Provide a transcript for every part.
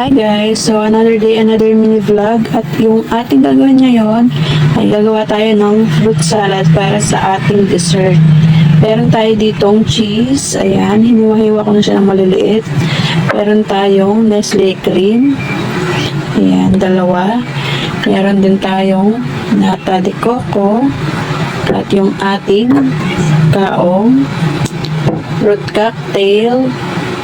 Hi guys! So another day, another mini vlog at yung ating gagawin ngayon ay gagawa tayo ng fruit salad para sa ating dessert. Meron tayo ditong cheese, ayan, hiniwa-hiwa ko na siya ng maliliit. Meron tayong Nestle cream, ayan, dalawa. Meron din tayong nata de coco at yung ating kaong fruit cocktail,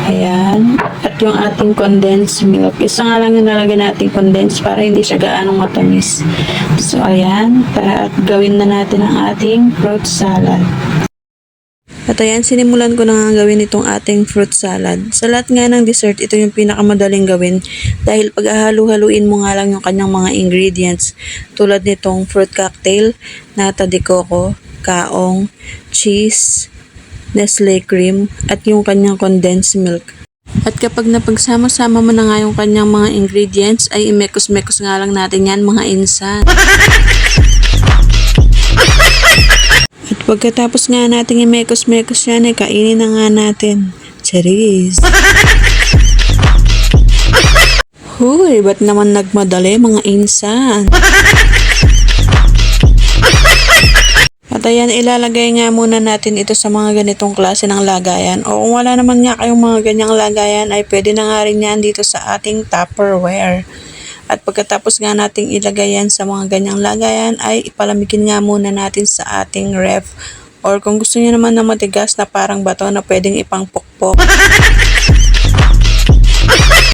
Ayan. At yung ating condensed milk. Isa nga lang yung nalagyan natin condensed para hindi siya gaanong matamis. So, ayan. Tara at gawin na natin ang ating fruit salad. At ayan, sinimulan ko na nga gawin itong ating fruit salad. Sa lahat nga ng dessert, ito yung pinakamadaling gawin dahil pag halu-haluin mo nga lang yung kanyang mga ingredients tulad nitong fruit cocktail, nata de coco, kaong, cheese, Nestle cream at yung kanyang condensed milk. At kapag napagsama-sama mo na nga yung kanyang mga ingredients, ay imekos-mekos nga lang natin yan mga insan. At pagkatapos nga natin imekos-mekos yan, ay kainin na nga natin. Cherise! Huy, ba't naman nagmadali mga insan? ayan, ilalagay nga muna natin ito sa mga ganitong klase ng lagayan. O kung wala naman nga kayong mga ganyang lagayan, ay pwede na nga rin yan dito sa ating Tupperware. At pagkatapos nga nating ilagay yan sa mga ganyang lagayan, ay ipalamigin nga muna natin sa ating ref. Or kung gusto niyo naman na matigas na parang bato na pwedeng ipangpokpok,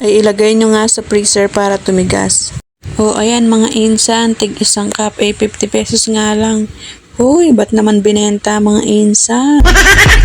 ay ilagay nyo nga sa freezer para tumigas. O ayan mga insan, tig isang cup ay 50 pesos nga lang. Uy, ba't naman binenta mga insan?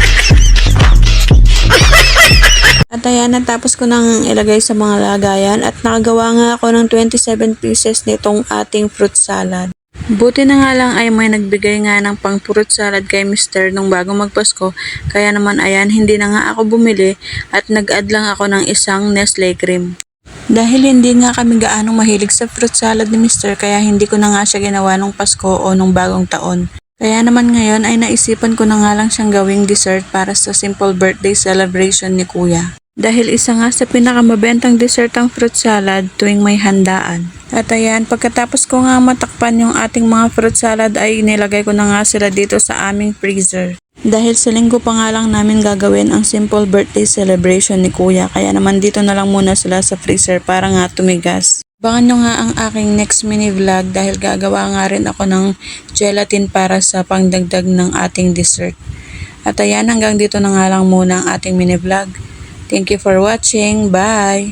At ayan, natapos ko nang ilagay sa mga lagayan at nakagawa nga ako ng 27 pieces nitong ating fruit salad. Buti na nga lang ay may nagbigay nga ng pang fruit salad kay Mr. nung bago magpasko. Kaya naman ayan, hindi na nga ako bumili at nag-add lang ako ng isang Nestle cream. Dahil hindi nga kami gaanong mahilig sa fruit salad ni Mr. kaya hindi ko na nga siya ginawa nung Pasko o nung bagong taon. Kaya naman ngayon ay naisipan ko na nga lang siyang gawing dessert para sa simple birthday celebration ni Kuya. Dahil isa nga sa pinakamabentang dessert ang fruit salad tuwing may handaan. At ayan, pagkatapos ko nga matakpan yung ating mga fruit salad ay nilagay ko na nga sila dito sa aming freezer. Dahil sa linggo pa nga lang namin gagawin ang simple birthday celebration ni Kuya kaya naman dito na lang muna sila sa freezer para nga tumigas. Abangan nyo nga ang aking next mini vlog dahil gagawa nga rin ako ng gelatin para sa pangdagdag ng ating dessert. At ayan hanggang dito na nga lang muna ang ating mini vlog. Thank you for watching. Bye!